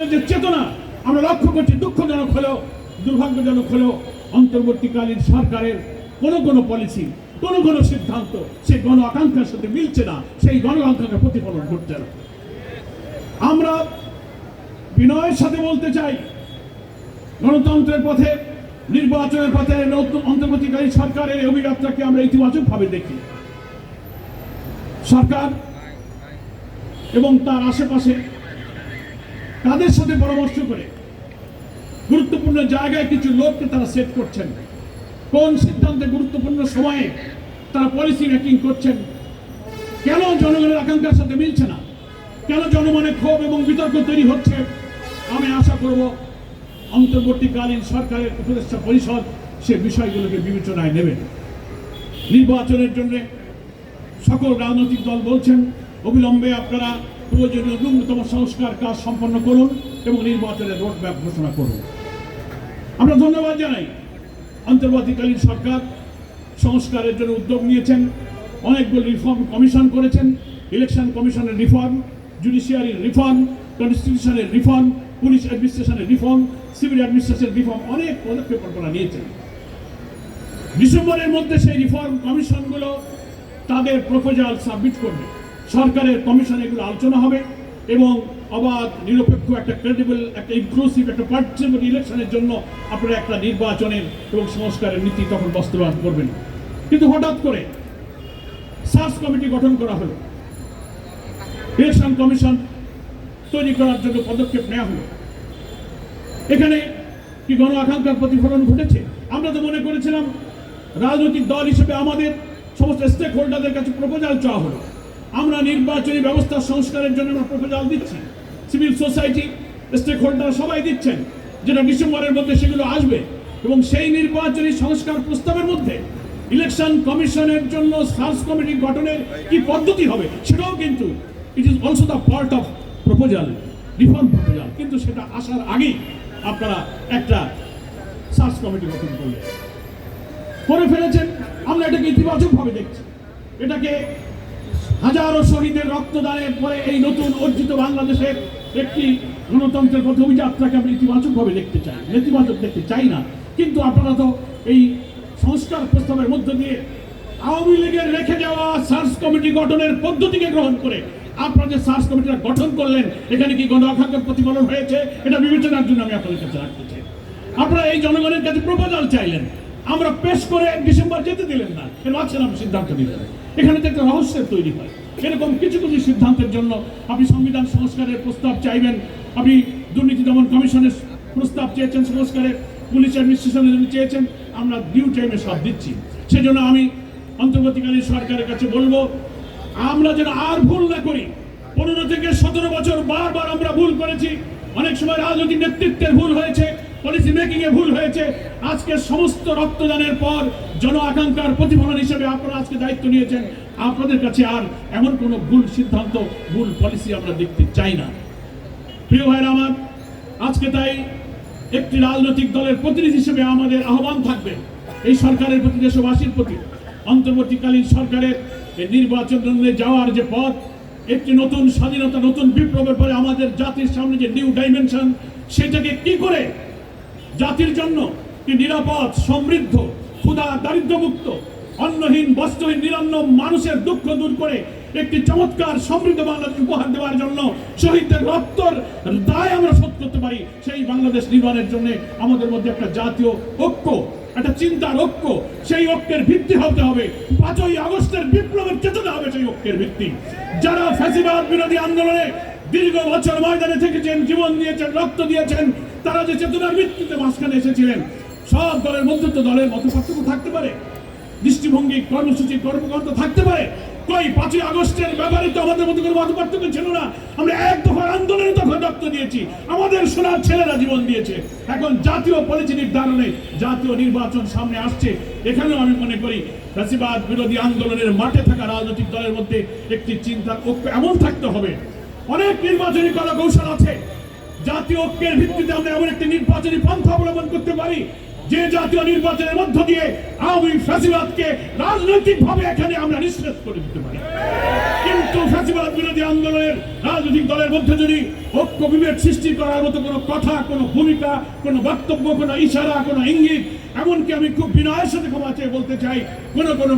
যে চেতনা আমরা লক্ষ্য করছি, দুঃখজনক হলেও, দুর্ভাগ্যজনক হলেও অন্তর্বর্তীকালীন সরকারের কোন কোন পলিসি কোন কোন সিদ্ধান্ত, সেই গণ আকাঙ্ক্ষার সাথে মিলছে না, সেই গণ আকাঙ্ক্ষার প্রতিফলন ঘটছে না। আমরা বিনয়ের সাথে বলতে চাই, গণতন্ত্রের পথে, নির্বাচনের পথে, নতুন অন্তর্বর্তীকালীন সরকারের অভিযাত্রাকে আমরা ইতিবাচকভাবে দেখি। সরকার এবং তার আশেপাশে তাদের সাথে পরামর্শ করে গুরুত্বপূর্ণ জায়গায় কিছু লোককে তারা সেট করছেন। কোন সিদ্ধান্তে গুরুত্বপূর্ণ সময়ে তারা পলিসি মেকিং করছেন? কেন জনগণের আকাঙ্ক্ষার সাথে মিলছে না? কেন জনমনে ক্ষোভ এবং বিতর্ক তৈরি হচ্ছে? আমি আশা করব অন্তর্বর্তীকালীন সরকারের উপদেষ্টা পরিষদ সে বিষয়গুলোকে বিবেচনায় নেবেন নির্বাচনের জন্য সকল রাজনৈতিক দল বলছেন, অবিলম্বে আপনারা প্রয়োজনীয় ন্যূনতম সংস্কার কাজ সম্পন্ন করুন এবং নির্বাচনের রোডম্যাপ ঘোষণা করুন। আমরা ধন্যবাদ জানাই অন্তর্বর্তীকালীন সরকার সংস্কারের জন্য উদ্যোগ নিয়েছেন, অনেকগুলো রিফর্ম কমিশন করেছেন ইলেকশন কমিশনের রিফর্ম জুডিশিয়ারির রিফর্ম কনস্টিটিউশনের রিফর্ম পুলিশ অ্যাডমিনিস্ট্রেশনের রিফর্ম সিভিল অ্যাডমিনিস্ট্রেশনের রিফর্ম অনেক পদক্ষেপ আপনারা নিয়েছেন। ডিসেম্বরের মধ্যে সেই রিফর্ম কমিশনগুলো তাদের প্রপোজাল সাবমিট করবে। সরকারের কমিশনে এগুলো আলোচনা হবে এবং অবাধ, নিরপেক্ষ একটা ক্রেডিবল একটা ইনক্লুসিভ একটা পার্টিসিপেট ইলেকশনের জন্য আপনারা একটা নির্বাচনের এবং সংস্কারের নীতি তখন বাস্তবায়ন করবেন। কিন্তু হঠাৎ করে সার্চ কমিটি গঠন করা হলো। ইলেকশন কমিশন তৈরি করার জন্য পদক্ষেপ নেওয়া হলো। এখানে কি গণ আকাঙ্ক্ষার প্রতিফলন ঘটেছে? আমরা তো মনে করেছিলাম রাজনৈতিক দল হিসেবে আমাদের সমস্ত স্টেক হোল্ডারদের কাছে প্রপোজাল চাওয়া হলো। আমরা নির্বাচনী ব্যবস্থা সংস্কারের জন্য আমরা প্রপোজাল দিচ্ছি। সিভিল সোসাইটি স্টেক হোল্ডার সবাই দিচ্ছেন, যেটা ডিসেম্বরের মধ্যে সেগুলো আসবে এবং সেই নির্বাচনী সংস্কার প্রস্তাবের মধ্যে ইলেকশন কমিশনের জন্য সার্চ কমিটি গঠনের কি পদ্ধতি হবে সেটাও কিন্তু it is also the part of proposal reform proposal কিন্তু সেটা আসার আগেই আপনারা একটা সার্চ কমিটি গঠন করলেন। করে ফেলেছেন। আমরা এটাকে ইতিবাচকভাবে দেখছি। এটাকে হাজারো শহীদের রক্তদানের পরে এই নতুন অর্জিত বাংলাদেশের একটি গণতন্ত্রের পথ অভিযাত্রাকে আমরা ইতিবাচকভাবে দেখতে চাই। নেতিবাচক দেখতে চাই না। কিন্তু আপনারা তো এই সংস্কার প্রস্তাবের মধ্য দিয়ে আওয়ামী লীগের রেখে যাওয়া সার্চ কমিটি গঠনের পদ্ধতিকে গ্রহণ করে আপনারা যে সার্চ কমিটিটা গঠন করলেন। এখানে কি গণ আকাঙ্ক্ষার প্রতিফলন হয়েছে? এটা বিবেচনার জন্য আমি আপনাদের কাছে রাখতে চাই। আপনারা এই জনগণের কাছে প্রপোজাল চাইলেন। আমরা পেশ করে ডিসেম্বর যেতে দিলেন না। এর মাঝখানে আপনি সিদ্ধান্ত নিলেন এখানে তো একটা রহস্যের তৈরি হয়। এরকম কিছু কিছু সিদ্ধান্তের জন্য আপনি সংবিধান সংস্কারের প্রস্তাব চাইবেন। আপনি দুর্নীতি দমন কমিশনের প্রস্তাব চেয়েছেন সংস্কারের পুলিশ অ্যাডমিনিস্ট্রেশনের জন্য চেয়েছেন। আমরা ডিউ টাইমে সব দিচ্ছি। সেজন্য আমি অন্তর্বর্তীকালীন সরকারের কাছে বলব, আমরা যেন আর ভুল না করি। পনেরো থেকে সতেরো বছর বারবার আমরা ভুল করেছি। অনেক সময় রাজনৈতিক নেতৃত্বের ভুল হয়েছে। পলিসি মেকিং এ ভুল হয়েছে। আজকে সমস্ত রক্তদানের পর জন আকাঙ্ক্ষার প্রতিফলন হিসেবে আপনারা আজকে দায়িত্ব নিয়েছেন। আপনাদের কাছে আর এমন কোনো ভুল সিদ্ধান্ত, ভুল পলিসি আমরা দেখতে চাই না। প্রিয় ভাইরা আমার, আজকে তাই একটি রাজনৈতিক দলের প্রতিনিধি হিসেবে আমাদের আহ্বান থাকবে। এই সরকারের প্রতি, দেশবাসীর প্রতি। অন্তর্বর্তীকালীন সরকারের নির্বাচন যাওয়ার যে পথ, একটি নতুন স্বাধীনতা, নতুন বিপ্লবের পরে আমাদের জাতির সামনে যে নিউ ডাইমেনশন সেটাকে কি করে জাতির জন্য নিরাপদ, সমৃদ্ধ, ক্ষুধা, দারিদ্র্যমুক্ত, অন্নহীন, বস্ত্রহীন, নিরন্ন মানুষের দুঃখ দূর করে একটি চমৎকার সমৃদ্ধ বাংলাদেশ উপহার দেওয়ার জন্য শহীদদের রক্তর দায় আমরা শোধ করতে পারি। সেই বাংলাদেশ নির্মাণের জন্য আমাদের মধ্যে একটা জাতীয় ঐক্য, একটা চিন্তার ঐক্য, সেই ঐক্যের ভিত্তি হতে হবে। পাঁচই আগস্টের বিপ্লবের চেতনা হবে সেই ঐক্যের ভিত্তি। যারা ফ্যাসিবাদ বিরোধী আন্দোলনে দীর্ঘ বছর ময়দানে থেকেছেন, জীবন দিয়েছেন, রক্ত দিয়েছেন তারা যে চেতনার ভিত্তিতে মাঝখানে এসেছিলেন, সব দলের মধ্যে তো দলের মত পার্থক্য থাকতে পারে। দৃষ্টিভঙ্গি, কর্মসূচি, কর্মকাণ্ড থাকতে পারে। কই, পাঁচই আগস্টের ব্যাপারে তো আমাদের মধ্যে কোনো মত পার্থক্য ছিল না? আমরা এক দফার আন্দোলনে তখন রক্ত দিয়েছি। আমাদের সোনার ছেলেরা জীবন দিয়েছে। এখন জাতীয় পলিসি নির্ধারণে জাতীয় নির্বাচন সামনে আসছে। এখানেও আমি মনে করি বিরোধী আন্দোলনের মাঠে থাকা রাজনৈতিক দলের মধ্যে একটি চিন্তা এমন থাকতে হবে। অনেক নির্বাচনী কলা কৌশল আছে। জাতীয় ঐক্যের ভিত্তিতে আমরা এমন একটি নির্বাচনী পন্থা অবলম্বন করতে পারি, যে জাতীয় নির্বাচনের মধ্য দিয়ে আওয়ামী ফ্যাসিবাদকে রাজনৈতিকভাবে এখানে আমরা নিঃশেষ করে দিতে পারি। কিন্তু ফ্যাসিবাদ বিরোধী আন্দোলনের রাজনৈতিক দলের মধ্যে যদি ঐক্য বিভেদ সৃষ্টি করার মতো কোনো কথা, কোনো ভূমিকা, কোনো বক্তব্য, কোনো ইশারা, কোনো ইঙ্গিত, এমনকি আমি খুব বিনয়ের সাথে ক্ষমা চেয়ে বলতে চাই, কোনো কোনো